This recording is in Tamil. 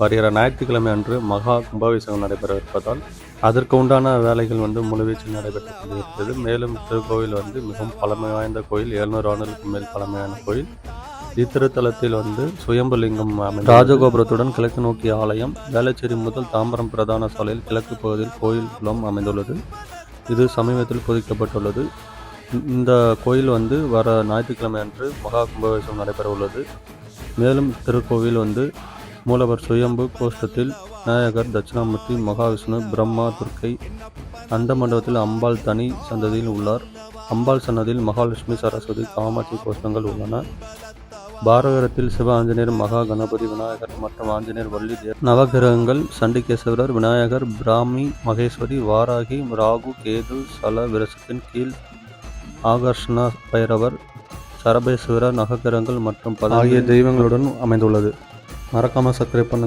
வருகிற ஞாயிற்றுக்கிழமை அன்று மகா கும்பாபிஷேகம் நடைபெற இருப்பதால் அதற்கு உண்டான வேலைகள் வந்து முழுவீச்சில் நடைபெற்று கொண்டிருக்கிறது. மேலும் திருக்கோவில் வந்து மிகவும் பழமை வாய்ந்த கோயில் எழுநூறு ஆண்டுகளுக்கு மேல் பழமையான கோயில். இத்திருத்தலத்தில் வந்து சுயம்புலிங்கம் அமைந்த ராஜகோபுரத்துடன் கிழக்கு நோக்கிய ஆலயம் வேளச்சேரி முதல் தாம்பரம் பிரதான சாலையில் கிழக்கு பகுதியில் கோயில் குளம் அமைந்துள்ளது. இது சமீபத்தில் புதுக்கப்பட்டுள்ளது. இந்த- இந்த கோயில் வந்து வர ஞாயிற்றுக்கிழமை அன்று மகா கும்பாபிஷேகம் நடைபெற உள்ளது மேலும் திருக்கோவில் வந்து மூலவர் சுயம்பு கோஷ்டத்தில் விநாயகர் தட்சிணாமூர்த்தி மகாவிஷ்ணு பிரம்மா துர்க்கை. அந்த மண்டபத்தில் அம்பாள் தனி சந்ததியில் உள்ளார். அம்பாள் சன்னதியில் மகாலட்சுமி சரஸ்வதி காமாட்சி கோஷ்டங்கள் உள்ளன. பாரகரத்தில் சிவ ஆஞ்சநேயர் மகா கணபதி விநாயகர் மற்றும் ஆஞ்சநேயர் வள்ளி நவகிரகங்கள் சண்டிகேஸ்வரர் விநாயகர் பிராமி மகேஸ்வரி வாராகி ராகு கேது சல விரசத்தின் கீழ் ஆகர்ஷ்ணா பைரவர் சரபேஸ்வரர் நவகிரகங்கள் மற்றும் பல ஆகிய தெய்வங்களுடன் அமைந்துள்ளது. மறக்காம சப்ஸ்கிரைப் பண்ணுங்க